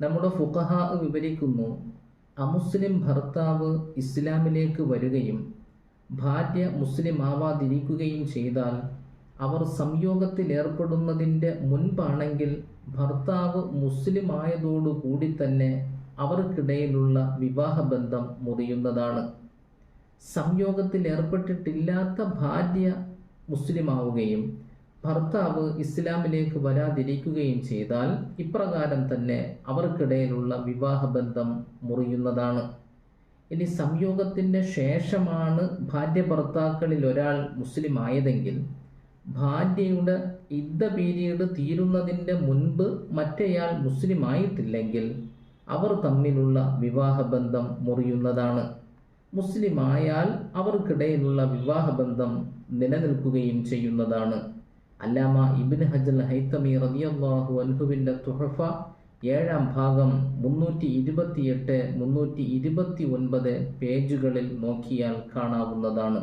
നമ്മുടെ ഫുഖഹ വിവരിക്കുന്നു അമുസ്ലിം ഭർത്താവ് ഇസ്ലാമിലേക്ക് വരികയും ഭാര്യ മുസ്ലിം ആവാതിരിക്കുകയും ചെയ്താൽ അവർ സംയോഗത്തിലേർപ്പെടുന്നതിന്റെ മുൻപാണെങ്കിൽ ഭർത്താവ് മുസ്ലിം ആയതോടുകൂടി തന്നെ അവർക്കിടയിലുള്ള വിവാഹബന്ധം മുറിയുന്നതാണ്. സംയോഗത്തിൽ ഏർപ്പെട്ടിട്ടില്ലാത്ത ഭാര്യ മുസ്ലിമാവുകയും ഭർത്താവ് ഇസ്ലാമിലേക്ക് വരാതിരിക്കുകയും ചെയ്താൽ ഇപ്രകാരം തന്നെ അവർക്കിടയിലുള്ള വിവാഹബന്ധം മുറിയുന്നതാണ്. ഇനി സംയോഗത്തിന്റെ ശേഷമാണ് ഭാര്യ ഭർത്താക്കളിൽ ഒരാൾ മുസ്ലിം ആയതെങ്കിൽ ഭാര്യയുടെ യുദ്ധ പീരീഡ് തീരുന്നതിന്റെ മുൻപ് മറ്റേയാൾ മുസ്ലിം ആയിട്ടില്ലെങ്കിൽ അവർ തമ്മിലുള്ള വിവാഹബന്ധം മുറിയുന്നതാണ്. മുസ്ലിം ആയാൽ അവർക്കിടയിലുള്ള വിവാഹബന്ധം നിലനിൽക്കുകയും ചെയ്യുന്നതാണ്. അല്ലാമ ഇബിൻ ഹജൽ ഹൈത്തമി റതിയല്ലാഹു അൻഹുവിന്റെ തുഹഫ ഏഴാം ഭാഗം മുന്നൂറ്റി ഇരുപത്തിയെട്ട് മുന്നൂറ്റി ഇരുപത്തി ഒൻപത് പേജുകളിൽ നോക്കിയാൽ കാണാവുന്നതാണ്.